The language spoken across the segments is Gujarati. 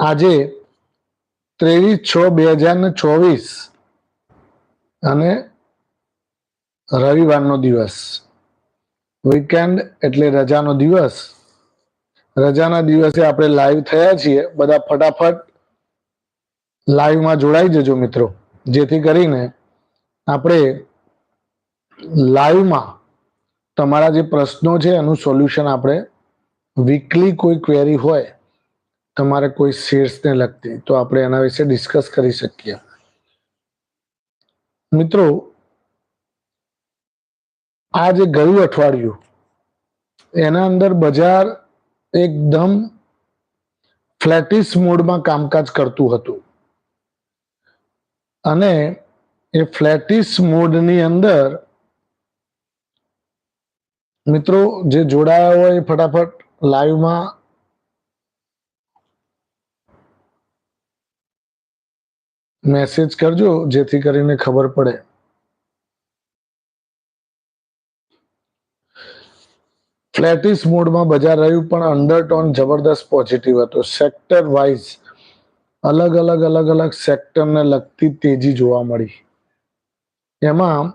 આજે ત્રેવીસ છ બે હજાર ને ચોવીસ અને રવિવારનો દિવસ. વીકેન્ડ એટલે રજાનો દિવસ. રજાના દિવસે આપણે લાઈવ થયા છીએ. બધા ફટાફટ લાઈવમાં જોડાઈ જજો મિત્રો. જેથી કરીને આપણે લાઈવમાં તમારા જે પ્રશ્નો છે એનું સોલ્યુશન આપણે વીકલી કોઈ ક્વેરી હોય તમારે કોઈ શેર્સને લગતી, તો આપણે એના વિશે ડિસ્કસ કરી શકીએ. મિત્રો, આ જે ગયું અઠવાડિયું, એના અંદર બજાર એકદમ ફ્લેટિસ મોડમાં કામકાજ કરતું હતું. અને એ ફ્લેટિસ મોડની અંદર, મિત્રો, જે જોડાયા હોય ફટાફટ લાઈવમાં મેસેજ કરજો, જેથી કરીને ખબર પડે. ફ્લેટિસ મોડમાં બજાર રહ્યું, પણ અંડરટોન જબરદસ્ત પોઝિટિવ હતો. સેક્ટર વાઇઝ અલગ અલગ અલગ અલગ સેક્ટરને લગતી તેજી જોવા મળી. એમાં,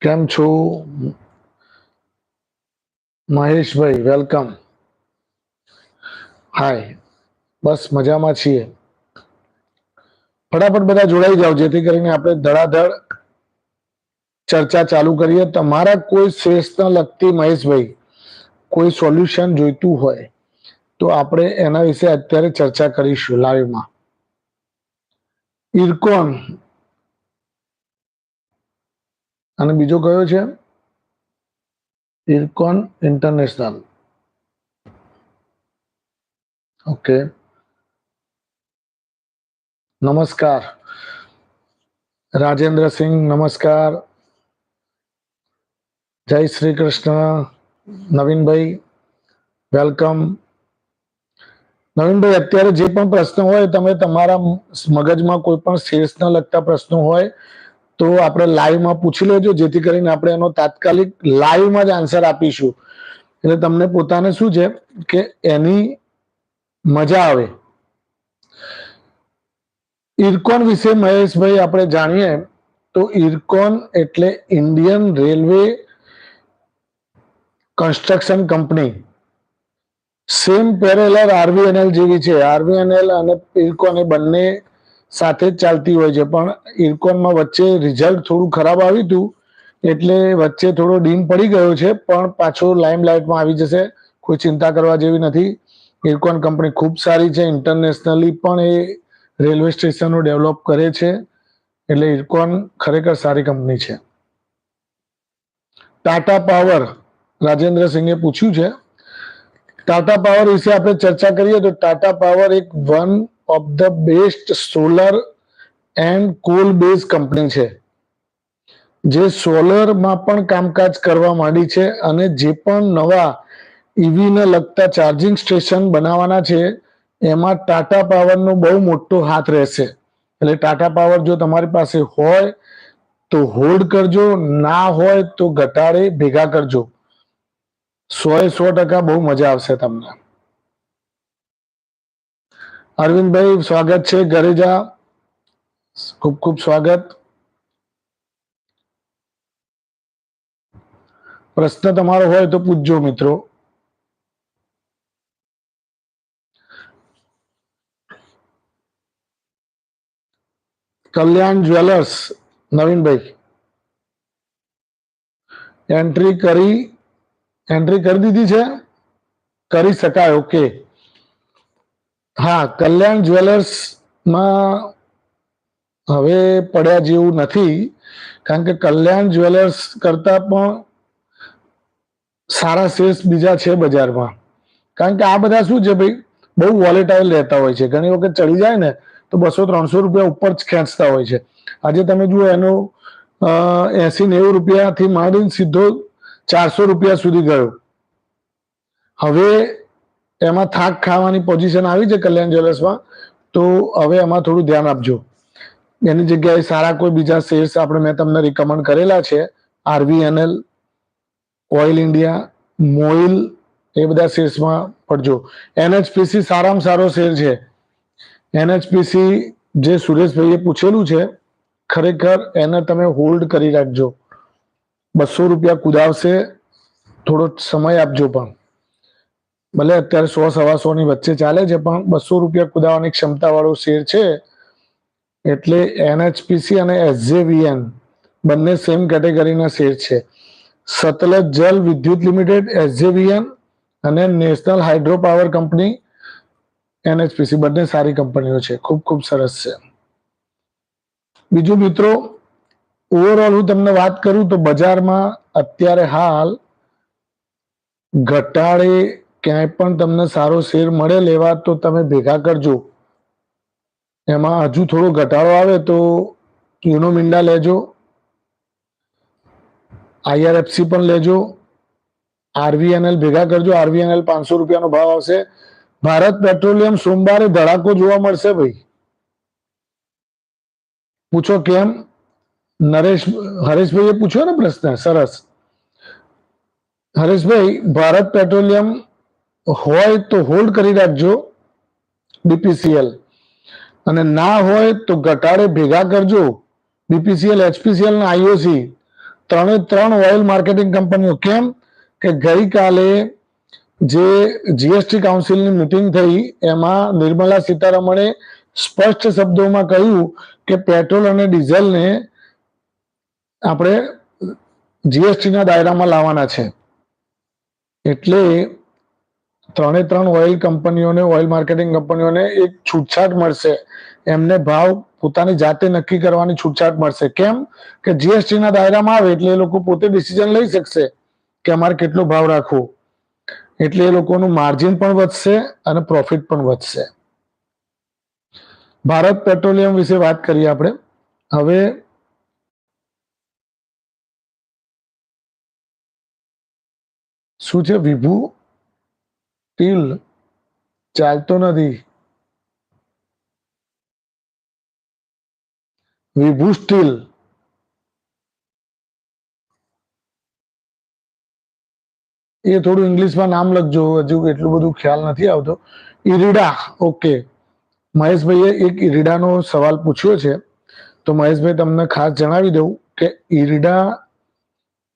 કેમ છો? મહેશભાઈ વેલકમ હાય બસ મજામાં છીએ. ફટાફટ બધા જોડાઈ જાઓ, જેથી કરીને આપણે ધડાધડ ચર્ચા ચાલુ કરીએ. તમારા કોઈ શ્રેષ્ઠને લગતી મહેશભાઈ કોઈ સોલ્યુશન જોઈતું હોય, તો આપણે એના વિશે અત્યારે ચર્ચા કરીશું લાઈવમાં. ઇરકોન અને બીજો કયો છે? ઇરકોન ઇન્ટરનેશનલ. ઓકે. નમસ્કાર. રાજેન્દ્ર સિંહ, નમસ્કાર. જય શ્રી કૃષ્ણ. નવીનભાઈ, વેલકમ. નવીનભાઈ, અત્યારે જે પણ પ્રશ્ન હોય, તમે તમારા મગજમાં કોઈ પણ શેષના લગતા પ્રશ્નો હોય, તો આપણે લાઈવમાં પૂછી લેજો, જેથી કરીને આપણે એનો તાત્કાલિક લાઈવમાં જ આન્સર આપીશું. એટલે તમને પોતાને શું છે કે એની મજા આવે. ઇરકોન વિશે મહેશભાઈ આપણે જાણીએ, તો ઇરકોન એટલે Indian railway construction company. Same parallel RVNL જેવી છે. આરવીએનએલ અને ઇરકોન એ બંને સાથે જ ચાલતી હોય છે. પણ ઇરકોનમાં વચ્ચે રિઝલ્ટ થોડું ખરાબ આવ્યું હતું, એટલે વચ્ચે થોડો ડીમ પડી ગયો છે, પણ પાછો લાઇમ લાઇટમાં આવી જશે. કોઈ ચિંતા કરવા જેવી નથી. ઇરકોન કંપની ખૂબ સારી છે. ઇન્ટરનેશનલી પણ એ રેલવે સ્ટેશનો ડેવલપ કરે છે, એટલે ઇરકોન ખરેખર સારી કંપની છે. ટાટા પાવર રાજેન્દ્ર સિંહે પૂછ્યું છે, ટાટા પાવર વિશે આપણે ચર્ચા કરીએ તો ટાટા પાવર એક one of the best solar and coal base company છે. જે સોલરમાં પણ કામકાજ કરવા માંડી છે અને જે પણ નવા ઈવીને લગતા ચાર્જિંગ સ્ટેશન બનાવવાના છે એમાં ટાટા પાવરનો બહુ મોટો હાથ રહેશે. એટલે ટાટા પાવર જો તમારી પાસે હોય, તો હોલ્ડ કરજો. ના હોય, તો ઘટાડે, ભેગા કરજો. સો એ સો ટકા બહુ મજા આવશે તમને. અરવિંદભાઈ, સ્વાગત છે ઘરે જા. ખૂબ ખૂબ સ્વાગત. પ્રશ્ન તમારો હોય તો પૂછજો મિત્રો. કલ્યાણ જ્વેલર્સ, નવીનભાઈ. એન્ટ્રી કરી એન્ટ્રી કરી દીધી છે? કરી શકાય ઓકે હા, કલ્યાણ જ્વેલર્સમાં હવે પડ્યા જેવું નથી, કારણ કે કલ્યાણ જ્વેલર્સ કરતા પણ સારા શેર્સ બીજા છે બજારમાં. કારણ કે આ બધા શું છે ભાઈ? બહુ વોલેટાઇલ રહેતા હોય છે. ઘણી વખત ચડી જાય ને તો બસો ત્રણસો રૂપિયા ઉપર જ ખેંચતા હોય છે. આજે તમે જુઓ એનો એસી નેવું રૂપિયાથી માંડીને સીધો ચારસો રૂપિયા સુધી ગયો. હવે એમાં થાક ખાવાની પોઝિશન આવી છે કલ્યાણ જ્વેલર્સમાં તો હવે એમાં થોડું ધ્યાન આપજો. એની જગ્યાએ સારા કોઈ બીજા શેર્સ આપણે મેં તમને રિકમેન્ડ કરેલા છે. આરવીએનએલ ઓઇલ ઇન્ડિયા મોઇલ એ બધા શેર્સમાં પડજો. એનએચપીસી સારામાં સારો શેર છે. એનએચપીસી જે સુરેશભાઈએ પૂછેલું છે, ખરેખર એને તમે હોલ્ડ કરી રાખજો. બસો રૂપિયા કુદાવશે, થોડો સમય આપજો પણ. ભલે અત્યારે સો, સવા સો ની વચ્ચે ચાલે છે, પણ બસો રૂપિયા કુદાવાની ક્ષમતા વાળો શેર છે. એટલે એનએચપીસી અને એસજેવીએન બંને સેમ કેટેગરીના શેર છે. સતલજ જલ વિદ્યુત લિમિટેડ, એસજેવીએન અને national hydro power company NHPC બંને સારી કંપનીઓ છે. ખૂબ ખૂબ સરસ છે. બીજું મિત્રો ઓવરઓલ હું તમને વાત કરું તો બજારમાં અત્યારે હાલ ઘટાડે ક્યાંય પણ તમને સારો શેર મળે લેવા તો તમે ભેગા કરજો. એમાં હજુ થોડો ઘટાડો આવે તો યુનો મિંડા લેજો. આઈઆરએફસી પણ લેજો. આરવીએનએલ ભેગા કરજો. આરવીએનએલ પાંચસો રૂપિયાનો ભાવ આવશે. ભારત પેટ્રોલિયમ સોમવારે ધડાકો જોવા મળશે ભાઈ. પૂછો કેમ? નરેશ, હરેશભાઈએ પૂછ્યો ને પ્રશ્ન, સરસ. હરેશભાઈ, ભારત પેટ્રોલિયમ હોય તો હોલ્ડ કરી રાખજો બીપીસીએલ. અને ના હોય તો ઘટાડે ભેગા કરજો બીપીસીએલ, એચપીસીએલ આઈઓસી. ત્રણે ત્રણ ઓઇલ માર્કેટિંગ કંપનીઓ. કેમ? કે ગઈકાલે જે જીએસટી કાઉન્સિલની મિટિંગ થઈ, એમાં નિર્મલા સીતારમણે સ્પષ્ટ શબ્દોમાં કહ્યું કે પેટ્રોલ અને ડીઝલને આપણે જીએસટીના દાયરામાં લાવવાના છે. એટલે ત્રણે ત્રણ ઓઇલ કંપનીઓને, ઓઇલ માર્કેટિંગ કંપનીઓને એક છૂટછાટ મળશે. એમને ભાવ પોતાની જાતે નક્કી કરવાની છૂટછાટ મળશે. કેમ? કે જીએસટીના દાયરામાં આવે એટલે એ લોકો પોતે ડિસિઝન લઈ શકશે કે અમારે કેટલો ભાવ રાખવો. એટલે એ લોકોનું માર્જિન પણ વધશે અને પ્રોફિટ પણ વધશે. ભારત પેટ્રોલિયમ વિશે વાત કરીએ આપણે. હવે શું છે? વિભુ ટીલ ચાલતો નથી. વિભુ સ્ટીલ એ થોડું ઇંગ્લિશમાં નામ લખજો, હજુ એટલું બધું ખ્યાલ નથી આવતો. ઈરીડા ઓકે મહેશભાઈએ એક ઈરીડાનો સવાલ પૂછ્યો છે. તો મહેશભાઈ, તમને ખાસ જણાવી દઉં કે ઈરીડા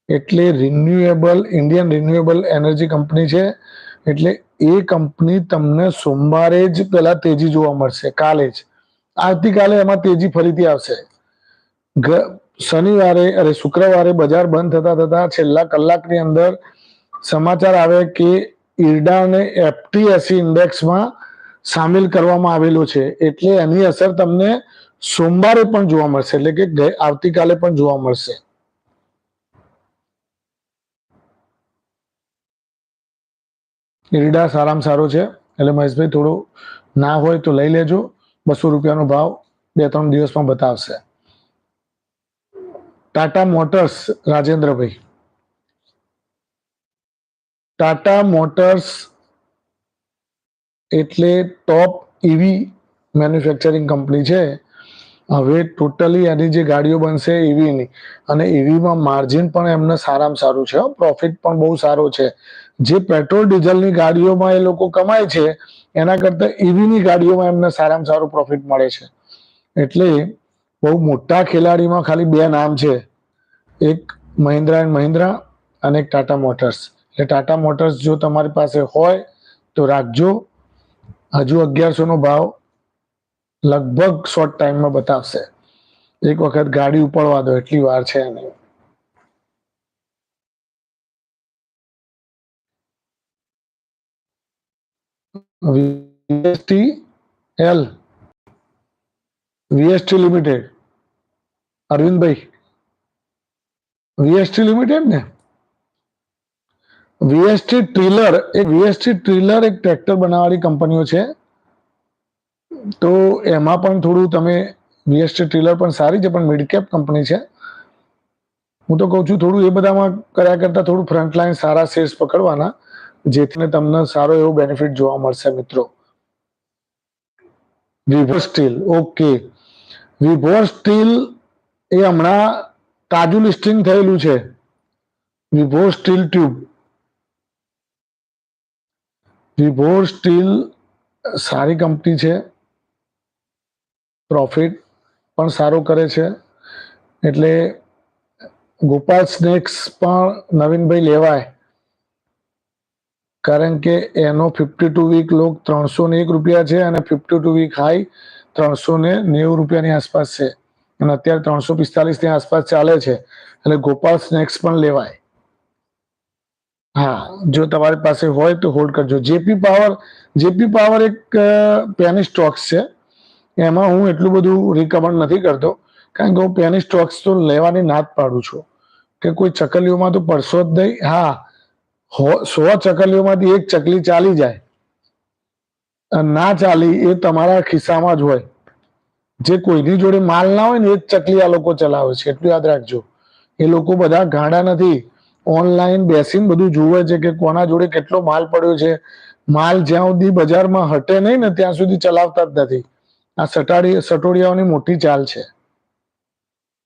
એટલે renewable Indian renewable energy company છે. એટલે એ કંપની તમને સોમવારે જ પેલા તેજી જોવા મળશે, કાલે જ. આવતીકાલે એમાં તેજી ફરીથી આવશે. શનિવારે, અરે શુક્રવારે બજાર બંધ થતા થતા છેલ્લા કલાકની અંદર સમાચાર આવે કે ઈરડાને એફટીએસી ઇન્ડેક્સમાં સામેલ કરવામાં આવેલો છે. એટલે એની અસર તમને સોમવારે પણ જોવા મળશે. એટલે કે આવતીકાલે પણ જોવા મળશે. ઈરડા સારામાં સારો છે. એટલે મહેશભાઈ, થોડું ના હોય તો લઈ લેજો. બસો રૂપિયાનો ભાવ બે ત્રણ દિવસમાં બતાવશે. ટાટા મોટર્સ રાજેન્દ્રભાઈ. ટાટા મોટર્સ એટલે ટોપ ઈવી મેન્યુફેક્ચરિંગ કંપની છે. હવે ટોટલી એની જે ગાડીઓ બનશે ઈવીની, અને ઈવીમાં માર્જિન પણ એમને સારામાં સારું છે પ્રોફિટ પણ બહુ સારો છે. જે પેટ્રોલ, ડીઝલની ગાડીઓમાં એ લોકો કમાય છે, એના કરતાં ઈવીની ગાડીઓમાં એમને સારામાં સારું પ્રોફિટ મળે છે. એટલે બહુ મોટા ખેલાડીમાં ખાલી બે નામ છે. એક મહિન્દ્રા એન્ડ મહિન્દ્રા અને એક ટાટા મોટર્સ. એટલે ટાટા મોટર્સ જો તમારી પાસે હોય, તો રાખજો. હજુ અગિયારસો નો ભાવ લગભગ શોર્ટ ટાઈમમાં બતાવશે. એક વખત ગાડી ઉપાડવા દો, એટલી વાર છે નહીં. VST L VST limited Arvindbhai. VST limited ને? વીએસટી ટ્રીલર એ વીએસટી ટ્રીલર એક ટ્રેક્ટર બનાવવાની કંપનીઓ છે. તો એમાં પણ થોડું તમે વીએસટી ટ્રીલર પણ સારી છે, પણ મિડ કેપ કંપની છે. હું તો કહું છું, થોડું એ બધામાં કર્યા કરતા થોડું ફ્રન્ટ લાઇન સારા શેર્સ પકડવાના, જેથી તમને સારો એવો બેનિફિટ જોવા મળશે, મિત્રો. Vibhor steel okay Vibhor steel એ હમણાં તાજું લિસ્ટિંગ થયેલું છે. Vibhor steel tube Vibhor steel સારી કંપની છે. પ્રોફિટ પણ સારું કરે છે. એટલે ગોપાલ સ્નેક્સ પણ નવીનભાઈ લેવાય. કારણ કે એનો ફિફ્ટી ટુ વીક લોક ત્રણસો ને એક રૂપિયા છે અને ફિફ્ટી ટુ વીક હાઈ ત્રણસો ને નેવું રૂપિયાની આસપાસ છે. અને અત્યારે ત્રણસો પિસ્તાલીસની આસપાસ ચાલે છે. એટલે ગોપાલ સ્નેક્સ પણ લેવાય. હા. જો તમારી પાસે હોય તો હોલ્ડ કરજો. જેપી પાવર જેપી પાવર એક પેની સ્ટોક્સ છે. એમાં હું એટલું બધું રિકમેન્ડ નથી કરતો, કારણ કે હું પેની સ્ટોક્સ તો લેવાની ના જ પાડું છું. કે કોઈ ચકલીઓમાં તો પડશો જ નહીં. હા સો ચકલીઓમાંથી એક ચકલી ચાલી જાય. ના ચાલી એ તમારા ખિસ્સામાં જ હોય. જે કોઈની જોડે માલ ના હોય ને એ જ ચકલી આ લોકો ચલાવે છે. એટલું યાદ રાખજો. એ લોકો બધા ગાંડા નથી. ઓનલાઈન બેસીને બધું જુએ છે કે કોના જોડે કેટલો માલ પડ્યો છે. માલ જ્યાં સુધી બજારમાં હટે નહીં ને ત્યાં સુધી ચલાવતા જ નથી. આ સટાડી, સટોડિયાઓની મોટી ચાલ છે.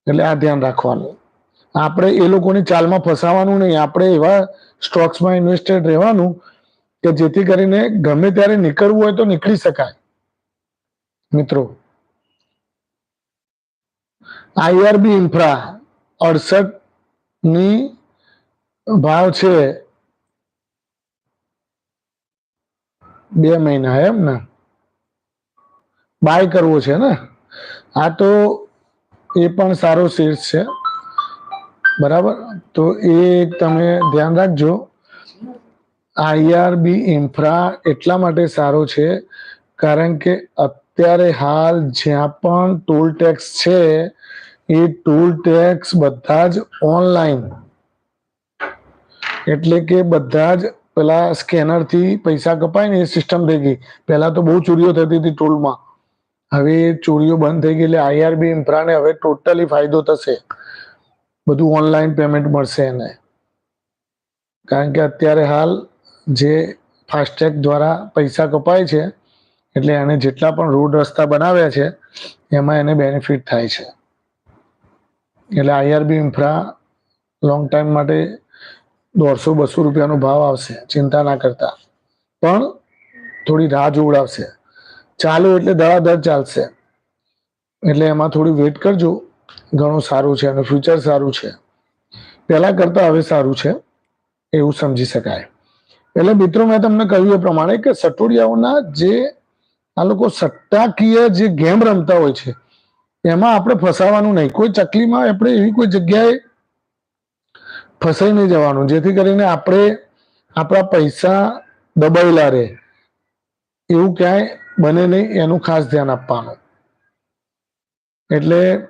એટલે આ ધ્યાન રાખવાનું. આપણે એ લોકોની ચાલમાં ફસાવાનું નહીં. આપણે એવા સ્ટોક્સમાં ઇન્વેસ્ટેડ રહેવાનું કે જેથી કરીને ગમે ત્યારે નીકળવું હોય તો નીકળી શકાય. મિત્રો આઈઆરબી ઇન્ફ્રા અડસઠની ભાવ છે બે મહિના એમ ને? બાય કરવો છે ને? આ તો એ પણ સારો શેર્સ છે. બરાબર? તો એ તમે ધ્યાન રાખજો. આઈઆરબી ઇન્ફ્રા એટલા માટે સારો છે, કારણ કે અત્યારે હાલ જ્યાં પણ ટોલ ટેક્સ છે, એ ટોલ ટેક્સ બધા જ ઓનલાઈન એટલે કે બધા જ પેલા સ્કેનરથી પૈસા કપાય ને એ સિસ્ટમ થઈ ગઈ. પહેલા તો બહુ ચોરીઓ થતી હતી ટોલમાં હવે ચોરીઓ બંધ થઈ ગઈ એટલે આઈઆરબી ઇન્ફ્રાને હવે ટોટલી ફાયદો થશે. બધું ઓનલાઈન પેમેન્ટ મળશે એને. કારણ કે અત્યારે હાલ જે ફાસ્ટેગ દ્વારા પૈસા કપાય છે, એટલે એને જેટલા પણ રોડ રસ્તા બનાવ્યા છે, એમાં એને બેનિફિટ થાય છે. એટલે આઈઆરબી ઇન્ફ્રા લોંગ ટાઈમ માટે દોઢસો, બસો રૂપિયાનો ભાવ આવશે, ચિંતા ના કરતા. પણ થોડી રાહ જોવડાવશે. ચાલુ એટલે દળાદળ ચાલશે. એટલે એમાં થોડી વેટ કરજો. ઘણું સારું છે અને ફ્યુચર સારું છે. પહેલા કરતા હવે સારું છે. એવું સમજી શકાય. એટલે મિત્રો, મેં તમને કહ્યું એ પ્રમાણે કે સટોડિયાઓના જે આ લોકો સટ્ટાકીય જે ગેમ રમતા હોય છે, એમાં આપણે ફસાવાનું નહીં. કોઈ ચકલીમાં આપણે એવી કોઈ જગ્યાએ ફસાઈ નહીં જવાનું. જેથી કરીને આપણે આપણા પૈસા દબાયેલા રહે. એવું ક્યાંય બને નહીં, એનું ખાસ ધ્યાન આપવાનું. એટલે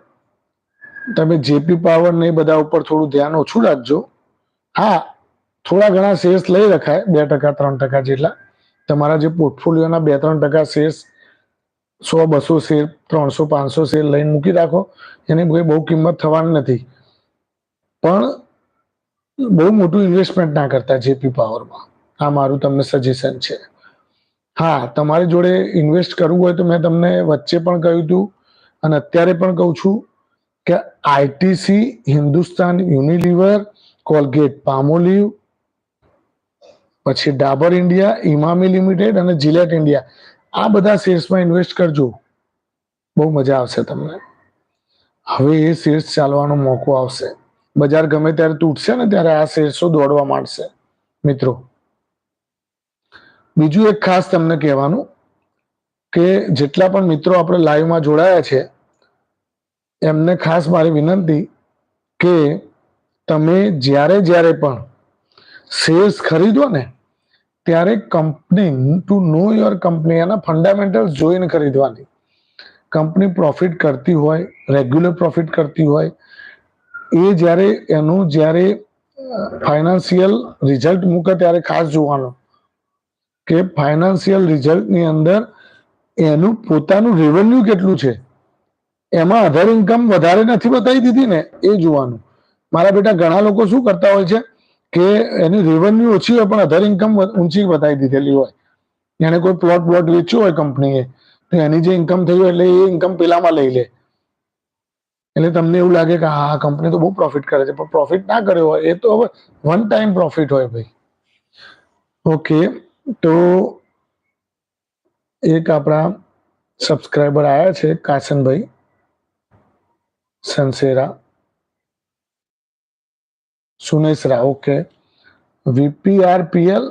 તમે જેપી પાવર ને બધા ઉપર થોડું ધ્યાન ઓછું રાખજો. હા, થોડા ઘણા શેર્સ લઈ રખાય, બે ટકા, ત્રણ ટકા જેટલા. તમારા જે પોર્ટફોલિયોના બે ત્રણ ટકા શેર્સ સો, બસો શેર ત્રણસો, પાંચસો શેર લઈને મૂકી રાખો. એની કોઈ બહુ કિંમત થવાની નથી. પણ બહુ મોટું ઇન્વેસ્ટમેન્ટ ના કરતા જેપી પાવરમાં આ મારું તમને સજેશન છે. હા, તમારી જોડે ઇન્વેસ્ટ કરવું હોય તો મેં તમને વચ્ચે પણ કહ્યું હતું અને અત્યારે પણ કહું છું કે ITC Hindustan Unilever Colgate Palmolive પછી ડાબર ઇન્ડિયા ઇમામી લિમિટેડ અને જીલેટ ઇન્ડિયા આ બધા શેર્સમાં ઇન્વેસ્ટ કરજો. બહુ મજા આવશે તમને. હવે એ શેર્સ ચાલવાનો મોકો આવશે. બજાર ગમે ત્યારે તૂટશે ને ત્યારે આ શેર્સો દોડવા માંડશે. મિત્રો, બીજું એક ખાસ તમને કહેવાનું કે જેટલા પણ મિત્રો આપણે લાઈવમાં જોડાયા છે, એમને ખાસ મારી વિનંતી કે તમે જ્યારે જ્યારે પણ શેર્સ ખરીદો ને, ત્યારે company to know your company એના ફંડામેન્ટલ્સ જોઈને ખરીદવાની. કંપની પ્રોફિટ કરતી હોય રેગ્યુલર પ્રોફિટ કરતી હોય એ જ્યારે એનું જ્યારે ફાઇનાન્સિયલ રિઝલ્ટ મૂકે ત્યારે ખાસ જોવાનું કે ફાઇનાન્સિયલ રિઝલ્ટની અંદર એનું પોતાનું રેવન્યુ કેટલું છે? એમાં અધર ઇન્કમ વધારે નથી બતાવી દીધી ને, એ જોવાનું. મારા બેટા ઘણા લોકો શું કરતા હોય છે કે એની રેવન્યુ ઓછી હોય પણ અધર ઇન્કમ ઊંચી બતાવી દીધેલી હોય. એને કોઈ પ્લોટ પ્લોટ વેચ્યો હોય કંપનીએ, તો એની જે ઇન્કમ થઈ હોય એટલે એ ઇન્કમ પેલામાં લઈ લે. એટલે તમને એવું લાગે કે હા કંપની તો બહુ પ્રોફિટ કરે છે, પણ પ્રોફિટ ના કર્યો હોય, એ તો હવે વન ટાઈમ પ્રોફિટ હોય ભાઈ. ઓકે તો એક આપણા સબસ્ક્રાઈબર આવ્યા છે કાશનભાઈ સંસેરા. સુનેસરા ઓકે વીપીઆરપીએલ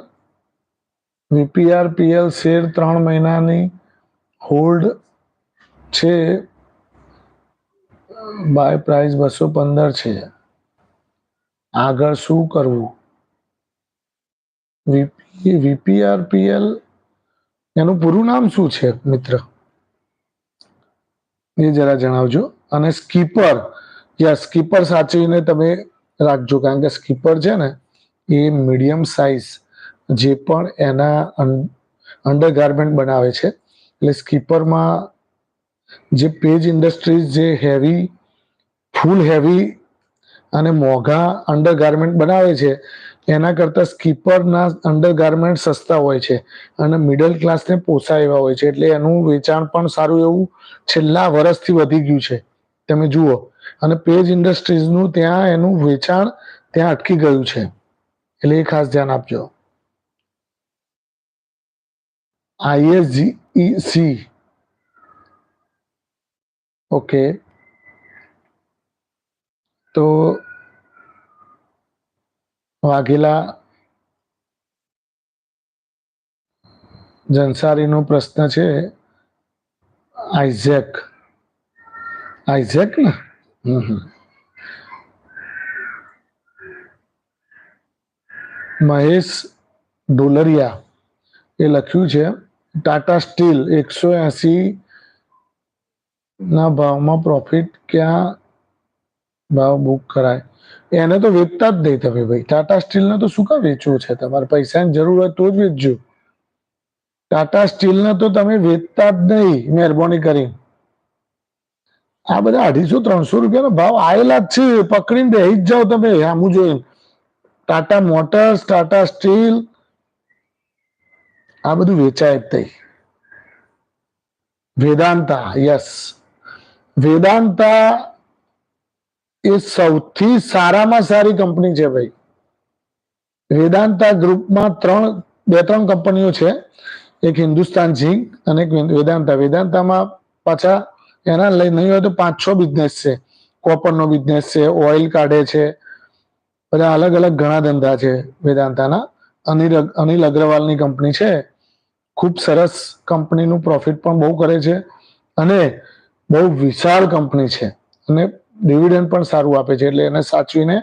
વીપીઆરપીએલ શેર ત્રણ મહિનાની હોલ્ડ છે. બાય પ્રાઇસ બસો પંદર છે. આગળ શું કરવું? વીપી વીપીઆરપીએલ એનું પૂરું નામ શું છે મિત્ર? એ જરા જણાવજો. અને સ્કીપર, યા સ્કીપર સાચવીને તમે રાખજો. કારણ કે સ્કીપર છે ને, એ મીડિયમ સાઇઝ જે પણ એના અંડરગાર્મેન્ટ બનાવે છે. એટલે સ્કીપરમાં જે પેજ ઇન્ડસ્ટ્રીઝ જે હેવી ફૂલ હેવી અને મોંઘા અંડરગાર્મેન્ટ બનાવે છે, એના કરતાં સ્કીપરના અંડરગાર્મેન્ટ સસ્તા હોય છે અને મિડલ ક્લાસને પોસાય એવા હોય છે. એટલે એનું વેચાણ પણ સારું એવું છેલ્લા વર્ષથી વધી ગયું છે. તમે જુઓ. અને પેજ ઇન્ડસ્ટ્રીઝનું ત્યાં એનું વેચાણ ત્યાં અટકી ગયું છે. એટલે એ ખાસ ધ્યાન આપજો. આઈએસજી ઓકે તો વાઘેલા જનસારીનો પ્રશ્ન છે આઇઝેક આઇઝેક ને હમ હમ. મહેશ ડોલરિયા એ લખ્યું છે ટાટા સ્ટીલ એકસો એસી ના, ભાવમાં પ્રોફિટ ક્યાં? ભાવ બુક કરાય. એને તો વેચતા જ નહીં તમે ભાઈ. ટાટા સ્ટીલને તો શું કા વેચવું છે? તમારે પૈસાની જરૂર હોય તો જ વેચજો. ટાટા સ્ટીલને તો તમે વેચતા જ નહીં, મહેરબાની કરી આ બધા અઢીસો, ત્રણસો રૂપિયાનો ભાવ આવેલા જ છે. પકડીને બેસી જ જાઓ તમે, આમું જોઈને ટાટા મોટર્સ ટાટા સ્ટીલ આ બધું વેચાય જ થઈ વેદાંતા યસ વેદાંતા એ સૌથી સારામાં સારી કંપની છે ભાઈ. વેદાંતા ગ્રુપમાં ત્રણ, બે, ત્રણ કંપનીઓ છે. એક હિન્દુસ્તાન ઝીંક અને એક વેદાંતા. વેદાંતામાં પાછા એના લઈ નહીં હોય તો પાંચ, છ બિઝનેસ છે. કોપરનો બિઝનેસ છે ઓઇલ કાઢે છે. બધા અલગ અલગ ઘણા ધંધા છે વેદાંતાના. અનિલ અનિલ અગ્રવાલની કંપની છે. ખૂબ સરસ કંપનીનું પ્રોફિટ પણ બહુ કરે છે. અને બહુ વિશાળ કંપની છે અને ડિવિડન્ડ પણ સારું આપે છે એટલે એને સાચવીને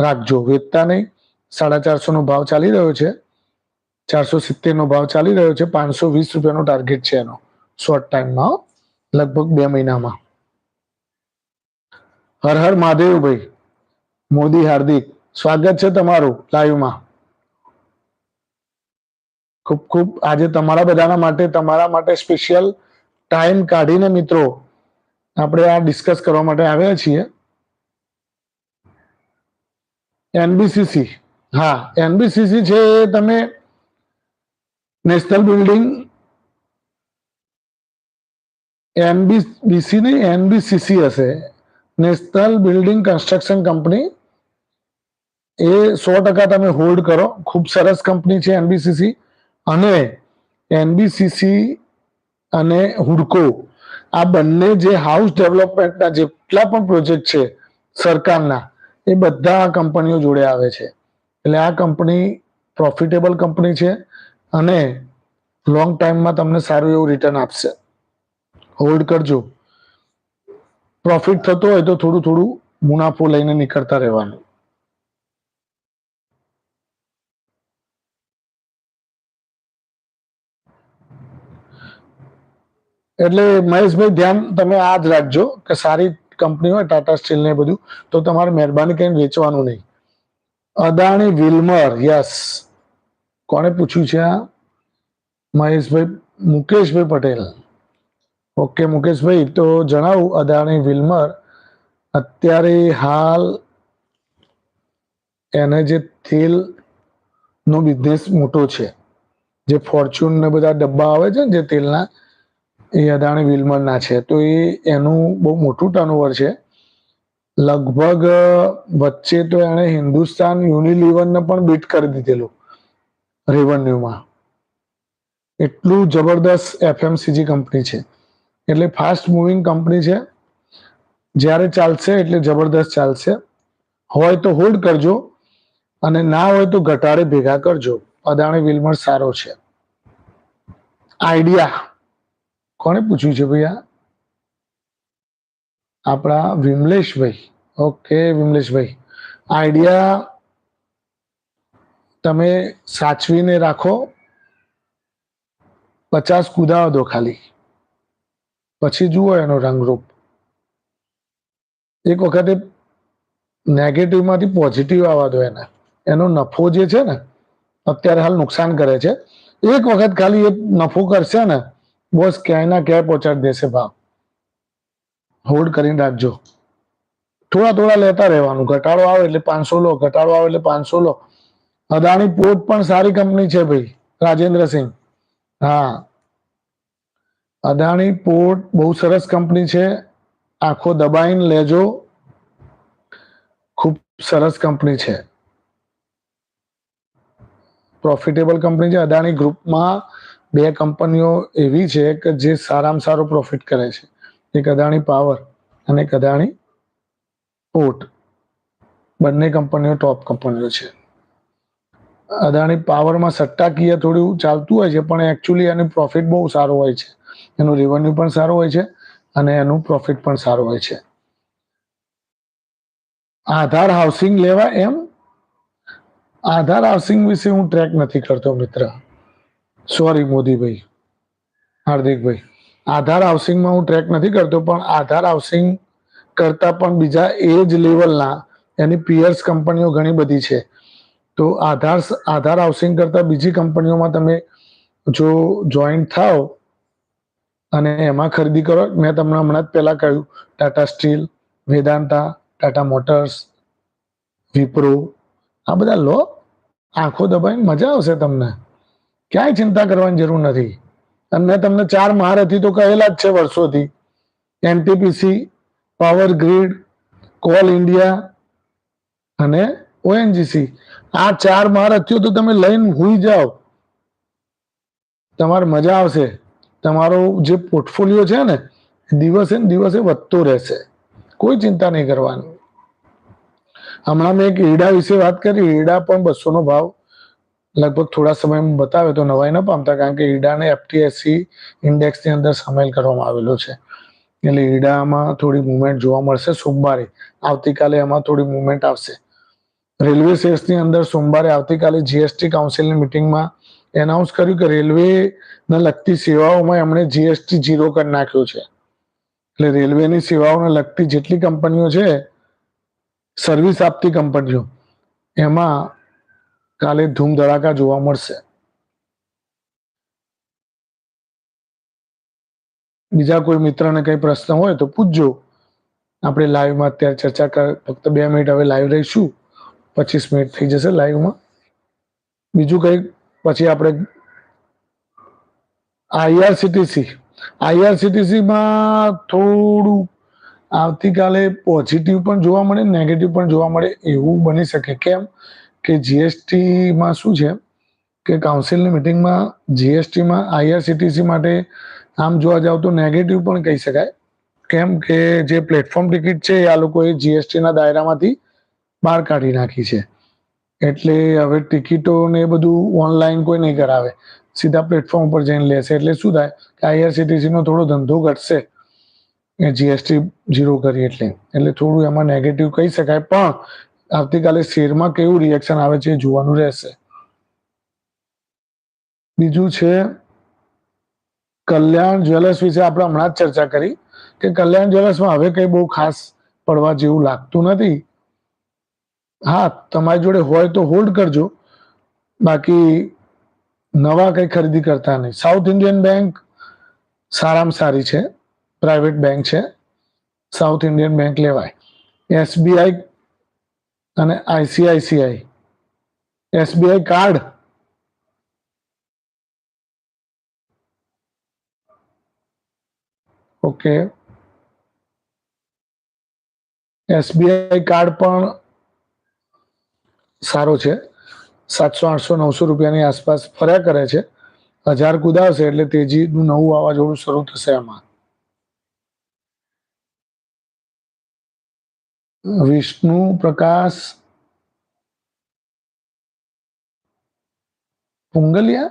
રાખજો. વેચતા નહીં. સાડા ચારસો નો ભાવ ચાલી રહ્યો છે. ચારસો સિત્તેર નો ભાવ ચાલી રહ્યો છે. પાંચસો વીસ રૂપિયાનો ટાર્ગેટ છે એનો. શોર્ટ ટાઈમમાં લગભગ બે મહિનામાં. હર હર મહાદેવભાઈ. મોદી હાર્દિક. સ્વાગત છે તમારું લાઈવમાં ખૂબ ખૂબ આજે તમારા બધાના માટે, તમારા માટે સ્પેશિયલ ટાઈમ કાઢીને મિત્રો આપણે આ ડિસ્કસ કરવા માટે આવ્યા છીએ. એનબીસીસી હા એનબીસીસી છે એ તમે નેશનલ બિલ્ડિંગ એનબીબીસી નહીં એનબીસીસી હશે. નેશનલ બિલ્ડિંગ કન્સ્ટ્રક્શન કંપની એ સો ટકા તમે હોલ્ડ કરો. ખૂબ સરસ કંપની છે એનબીસીસી અને એનબીસીસી અને હુડકો. આ બંને જે હાઉસ ડેવલપમેન્ટના જેટલા પણ પ્રોજેક્ટ છે સરકારના, એ બધા આ કંપનીઓ જોડે આવે છે. એટલે આ કંપની પ્રોફિટેબલ કંપની છે અને લોંગ ટાઈમમાં તમને સારું એવું રિટર્ન આપશે. હોલ્ડ કરજો. પ્રોફિટ થતો હોય તો થોડું થોડું મુનાફો લઈને નીકળતા રહેવાનું. એટલે મહેશભાઈ, ધ્યાન તમે આ જ રાખજો કે સારી કંપની હોય ટાટા સ્ટીલ ને બધું, તો તમારે મહેરબાની કરીને વેચવાનું નહીં. અદાણી વિલ્મર યસ કોણે પૂછ્યું છે આ? મહેશભાઈ, મુકેશભાઈ પટેલ. ઓકે, મુકેશભાઈ, તો જણાવું, અદાણી વિલ્મર અત્યારે હાલ એને જે તેલ નો બિઝનેસ મોટો છે, જે ફોર્ચ્યુન ને બધા ડબ્બા આવે છે ને, જે તેલના એ અદાણી વિલ્મરના છે. તો એ એનું બહુ મોટું ટર્નઓવર છે. લગભગ વચ્ચે તો એણે હિન્દુસ્તાન યુનિલિવરને પણ બીટ કરી દીધેલું રેવન્યુમાં એટલું જબરદસ્ત એફએમસીજી કંપની છે. એટલે ફાસ્ટ મૂવિંગ કંપની છે. જ્યારે ચાલશે એટલે જબરદસ્ત ચાલશે. હોય તો હોલ્ડ કરજો અને ના હોય તો ઘટાડે ભેગા કરજો. અદાણી વિલમર સારો છે. આઈડિયા કોણે પૂછ્યું છે ભૈયા આપણા વિમલેશભાઈ. ઓકે, વિમલેશભાઈ. આઈડિયા તમે સાચવીને રાખો. પચાસ કુદાવા દો ખાલી. પછી જુઓ એનો રંગરૂપ. એક વખતે નેગેટિવમાંથી પોઝિટિવ આવવા દો એને. એનો નફો જે છે ને, અત્યારે હાલ નુકસાન કરે છે. એક વખત ખાલી એ નફો કરશે ને બસ ક્યાંય ના ક્યાંય પહોંચાડી દેશે ભાવ હોલ્ડ કરીને રાખજો થોડા થોડા લેતા રહેવાનું ઘટાડો આવે એટલે પાંચસો લો ઘટાડો આવે એટલે પાંચસો લો અદાણી પોર્ટ પણ સારી કંપની છે ભાઈ રાજેન્દ્રસિંહ હા અદાણી પોર્ટ બહુ સરસ કંપની છે આખો દબાઈને લેજો ખૂબ સરસ કંપની છે પ્રોફિટેબલ કંપની છે અદાણી ગ્રુપમાં બે કંપનીઓ એવી છે કે જે સારામાં સારો પ્રોફિટ કરે છે. એક અદાણી પાવર અને એક અદાણી પોર્ટ બંને કંપનીઓ ટોપ કંપનીઓ છે. અદાણી પાવરમાં સટ્ટાકીય થોડું ચાલતું હોય છે, પણ એકચ્યુઅલી એનું પ્રોફિટ બહુ સારો હોય છે. એનું રેવન્યુ પણ સારું હોય છે અને એનું પ્રોફિટ પણ સારું હોય છે. આધાર હાઉસિંગ લેવા એમ? આધાર હાઉસિંગ વિશે હું ટ્રેક નથી કરતો મિત્ર. સોરી મોદીભાઈ. હાર્દિકભાઈ. આધાર હાઉસિંગમાં હું ટ્રેક નથી કરતો, પણ આધાર હાઉસિંગ કરતા પણ બીજા એ જ લેવલના એની પિયર્સ કંપનીઓ ઘણી બધી છે. તો આધાર આધાર હાઉસિંગ કરતા બીજી કંપનીઓમાં તમે જો જોઈન્ટ થાઓ અને એમાં ખરીદી કરો, મેં તમને હમણાં જ પહેલા કહ્યું ટાટા સ્ટીલ વેદાંતા ટાટા મોટર્સ વિપ્રો આ બધા લો, આંખો દબાઈને મજા આવશે તમને. ક્યાંય ચિંતા કરવાની જરૂર નથી. અને તમને ચાર મહારથી તો કહેલા જ છે વર્ષોથી. NTPC power grid coal India અને ઓએનજીસી આ ચાર મહારથીઓ તો તમે લઈને હુઈ જાઓ. તમારે મજા આવશે. તમારો જે પોર્ટફોલિયો છે ને, દિવસે ને દિવસે વધતો રહેશે. કોઈ ચિંતા નહીં કરવાની. હમણાં મેં એક ઈડા વિશે વાત કરી. ઈડા પણ બસો નો ભાવ લગભગ થોડા સમયમાં બતાવે તો નવાઈ ન પામતા, કારણ કે ઈડાને એફટીએસસી ઇન્ડેક્સની અંદર સામેલ કરવામાં આવેલો છે. એટલે ઈડામાં થોડી મુવમેન્ટ જોવા મળશે સોમવારે. આવતીકાલે એમાં થોડી મુવમેન્ટ આવશે. રેલવે શેર્સની અંદર સોમવારે આવતીકાલે જીએસટી કાઉન્સિલની મિટિંગમાં એનાઉન્સ કર્યું કે રેલવે ને લગતી સેવાઓમાં એમણે જીએસટી ઝીરો કરી નાખ્યો છે. એટલે રેલવેની સેવાઓને લગતી જેટલી કંપનીઓ છે સર્વિસ આપતી કંપનીઓ, એમાં કાલે ધૂમ ધડાકા જોવા મળશે. બીજા કોઈ મિત્રને કઈ પ્રશ્ન હોય તો પૂછજો. આપણે લાઈવમાં અત્યારે ચર્ચા કર, ફક્ત બે મિનિટ હવે લાઈવ રહીશું. પચીસ મિનિટ થઈ જશે લાઈવમાં બીજું કઈ પછી આપણે આઈઆરસીટીસી આઈઆરસીટીસીમાં થોડું આવતીકાલે પોઝિટિવ પણ જોવા મળે નેગેટિવ પણ જોવા મળે, એવું બની શકે. કેમ? કે જીએસટીમાં શું છે કે કાઉન્સિલની મિટિંગમાં જીએસટીમાં આઈઆરસીટીસી માટે આમ જોવા જાવ તો નેગેટિવ પણ કહી શકાય. કેમ કે જે પ્લેટફોર્મ ટિકિટ છે આ લોકોએ જીએસટીના દાયરામાંથી બહાર કાઢી નાખી છે. એટલે હવે ટિકિટો ને એ બધું ઓનલાઈન કોઈ નહીં કરાવે. સીધા પ્લેટફોર્મ ઉપર જઈને લેશે. એટલે શું થાય કે આઈઆરસીટીસી નો થોડો ધંધો ઘટશે. એ જીએસટી ઝીરો કરી એટલે. એટલે થોડું એમાં નેગેટિવ કહી શકાય. પણ આવતીકાલે શેરમાં કેવું રિએક્શન આવે છે જોવાનું રહેશે. બીજું છે, કલ્યાણ જ્વેલર્સ વિશે આપણે હમણાં જ ચર્ચા કરી કે કલ્યાણ જ્વેલર્સમાં હવે કઈ બહુ ખાસ પડવા જેવું લાગતું નથી. હા, તમારી જોડે હોય તો હોલ્ડ કરજો. બાકી નવા કઈ ખરીદી કરતા નહીં. સાઉથ ઇન્ડિયન બેંક સારામાં સારી છે. પ્રાઇવેટ બેંક છે. સાઉથ ઇન્ડિયન બેંક લેવાય. એસબીઆઈ અને ICICI. SBI card. Okay. SBI card પણ સારો છે. સાતસો, આઠસો, નવસો રૂપિયાની આસપાસ ફર્યા કરે છે. હજાર કુદાવશે એટલે તેજીનું નવું વાવાઝોડું શરૂ થશે આમાં. વિષ્ણુ પ્રકાશ પુંગલિયા?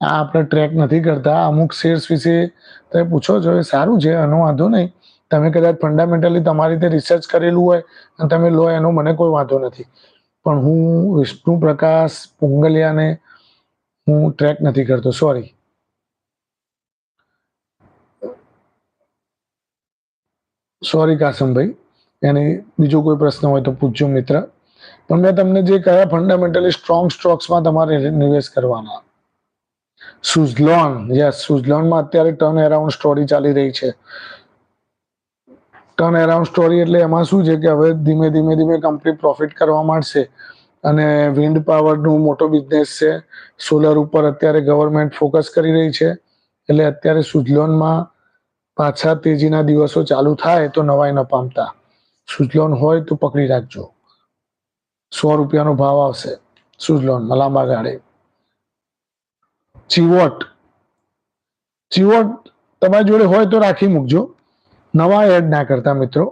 આ આપણે ટ્રેક નથી કરતા. અમુક શેર્સ વિશે તમે પૂછો છો, એ સારું છે એનો વાંધો નહીં. તમે કદાચ ફંડામેન્ટલી તમારી રીતે રિસર્ચ કરેલું હોય અને તમે લો, એનો મને કોઈ વાંધો નથી. પણ હું વિષ્ણુ પ્રકાશ પુંગલિયાને હું ટ્રેક નથી કરતો. Sorry sorry કાસમભાઈ. એની બીજો કોઈ પ્રશ્ન હોય તો પૂછજો, મિત્ર. પણ મેં તમને જે કયા ફંડામેન્ટલી સ્ટ્રોંગ સ્ટોક્સમાં તમારે નિવેશ કરવાના? સુઝલોન યસ સુઝલોનમાં અત્યારે ટર્ન એરાઉન્ડ સ્ટોરી ચાલી રહી છે. ટર્ન એરાઉન્ડ સ્ટોરી એટલે એમાં શું છે કે હવે ધીમે ધીમે ધીમે કંપની પ્રોફિટ કરવા માંડશે અને વિન્ડ પાવરનું મોટો બિઝનેસ છે. સોલર ઉપર અત્યારે ગવર્મેન્ટ ફોકસ કરી રહી છે. એટલે અત્યારે સુઝલોનમાં પાછા તેજીના દિવસો ચાલુ થાય તો નવાઈ ન પામતા. સુઝલોન હોય તો પકડી રાખજો. સો રૂપિયાનો ભાવ આવશે સુઝલોન લાંબા ગાળે ચીવોટ ચીવોટ તમારી જોડે હોય તો રાખી મૂકજો. નવા એડ ના કરતા મિત્રો.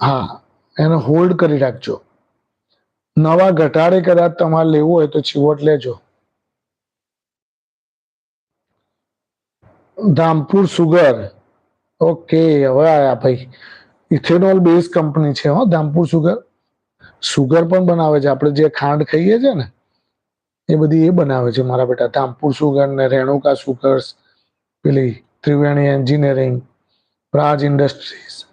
હા, એને હોલ્ડ કરી રાખજો. નવા ઘટાડે કદાચ તમારે લેવું હોય તો ચીવોટ લેજો. ધામપુર સુગર. ઓકે હવે આયા ભાઈ. ઇથેનોલ બેઝ કંપની છે હો, ધામપુર સુગર. સુગર પણ બનાવે છે. આપણે જે ખાંડ ખાઈએ છે ને, એ બધી એ બનાવે છે મારા બેટા. ધામપુર સુગર ને રેણુકા સુગર્સ, પેલી ત્રિવેણી એન્જિનિયરિંગ, પ્રાજ ઇન્ડસ્ટ્રીઝ.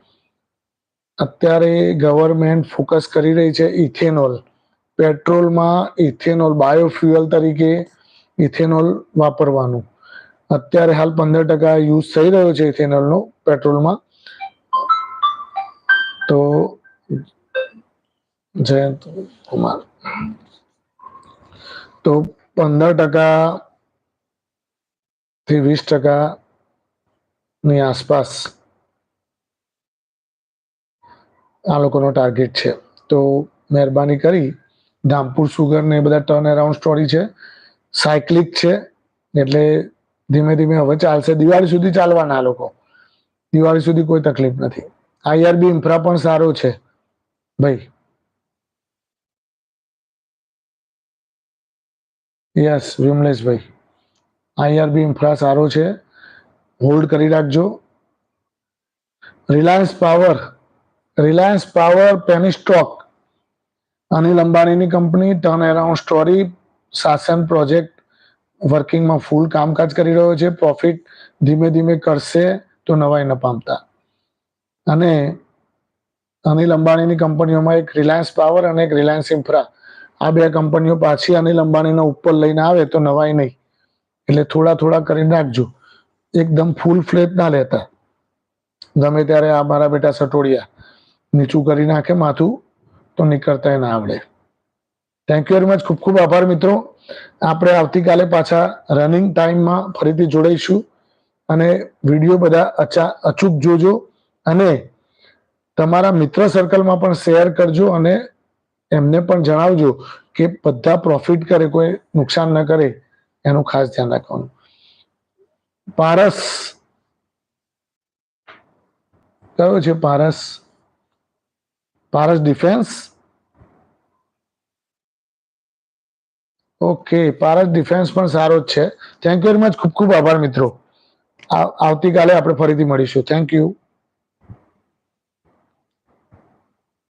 અત્યારે ગવર્મેન્ટ ફોકસ કરી રહી છે ઇથેનોલ. પેટ્રોલમાં ઇથેનોલ, બાયોફ્યુઅલ તરીકે ઇથેનોલ વાપરવાનું. અત્યારે હાલ પંદર ટકા યુઝ થઈ રહ્યો છે ઇથેનોલનો પેટ્રોલમાં. તો જયંત કુમાર. તો પંદર ટકા થી વીસ ટકા ની આસપાસ આ લોકોનો ટાર્ગેટ છે. તો મહેરબાની કરી ધામપુર સુગર ને એ બધા ટર્ન અરાઉન્ડ સ્ટોરી છે. સાયકલિક છે, એટલે ધીમે ધીમે હવે ચાલશે. દિવાળી સુધી ચાલવાના લોકો. દિવાળી સુધી કોઈ તકલીફ નથી. આઈઆરબી ઇન્ફ્રા પણ સારો છે. ભાઈ. યસ વિમલેશભાઈ આઈઆરબી ઇન્ફ્રા સારો છે. હોલ્ડ કરી રાખજો. Reliance power Reliance power penny stock Anil અંબાણીની company turn around story શાસન પ્રોજેક્ટ વર્કિંગમાં ફૂલ કામકાજ કરી રહ્યો છે પ્રોફિટ ધીમે ધીમે કરશે તો નવાઈ ન પામતા. અને અનિલ અંબાણીની કંપનીઓમાં એક રિલાયન્સ પાવર અને એક રિલાયન્સ ઇન્ફ્રા આ બે કંપનીઓ પાછી અનિલ અંબાણીના ઉપર લઈને આવે તો નવાઈ નહીં. એટલે થોડા થોડા કરીને રાખજો એકદમ ફૂલ ફ્લેટ ના લેતા. ગમે ત્યારે આ મારા બેટા સટોડિયા નીચું કરી નાખે માથું, તો નીકળતા ના આવડે. થેન્ક યુ વેરી મચ ખૂબ ખૂબ આભાર મિત્રો. આપણે આવતીકાલે પાછા રનિંગ ટાઈમમાં ફરીથી જોડાઈશું. અને વીડિયો બધા અચા, અચૂક જોજો. અને તમારા મિત્ર સર્કલમાં પણ શેર કરજો અને એમને પણ જણાવજો કે બધા પ્રોફિટ કરે, કોઈ નુકસાન ન કરે. એનું ખાસ ધ્યાન રાખવાનું. પારસ. કયો છે Paras? Paras defence okay Paras defence પણ સારો જ છે. થેન્ક યુ વેરી મચ ખૂબ ખૂબ આભાર મિત્રો. આવ- આવતીકાલે આપણે ફરીથી મળીશું. Thank you